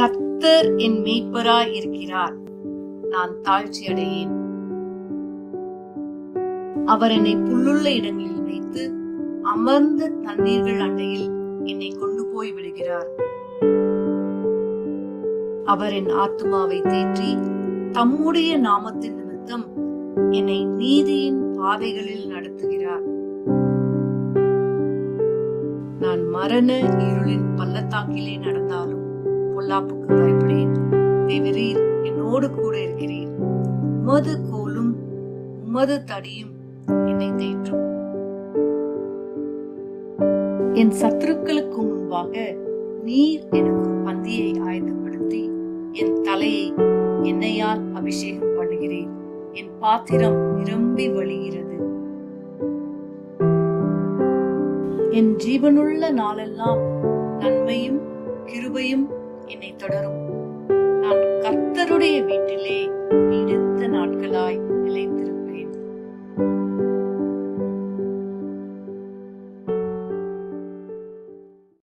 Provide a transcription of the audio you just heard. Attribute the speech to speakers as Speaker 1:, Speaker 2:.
Speaker 1: கத்தர் என் மேய்ப்பராய் இருக்கிறார். நான் தாழ்ச்சி அடையேன் அவர் என்னை புல்லுள்ள இடங்களில் வைத்து அமர்ந்த தண்ணீர்கள் அண்டையில் என்னை கொண்டு போய் விடுகிறார். அவர் என் ஆத்மாவை தேற்றி தம்முடைய நாமத்தின் நிமித்தம் என்னை நீதியின் பாதைகளில் நடத்துகிறார். நான் மரண இருளின் பள்ளத்தாக்கிலே நட பொல்லாப்புக்கு பயப்படேன் தேவரீர் என்னோடு கூட இருக்கிறீர். உமது கோலும் உமது தடியும் என்னை தேற்றும். என் சத்துருக்களுக்கு முன்பாக நீர் எனக்கு ஒரு பந்தியை ஆயத்தப்படுத்தி என் தலையை எண்ணெயால் அபிஷேகம் பண்ணுகிறேன் என் பாத்திரம் நிரம்பி வழிகிறது. என் ஜீவனுள்ள நாளெல்லாம் நன்மையும் கிருபையும் தொடரும். நான் கர்த்தருடைய வீட்டிலே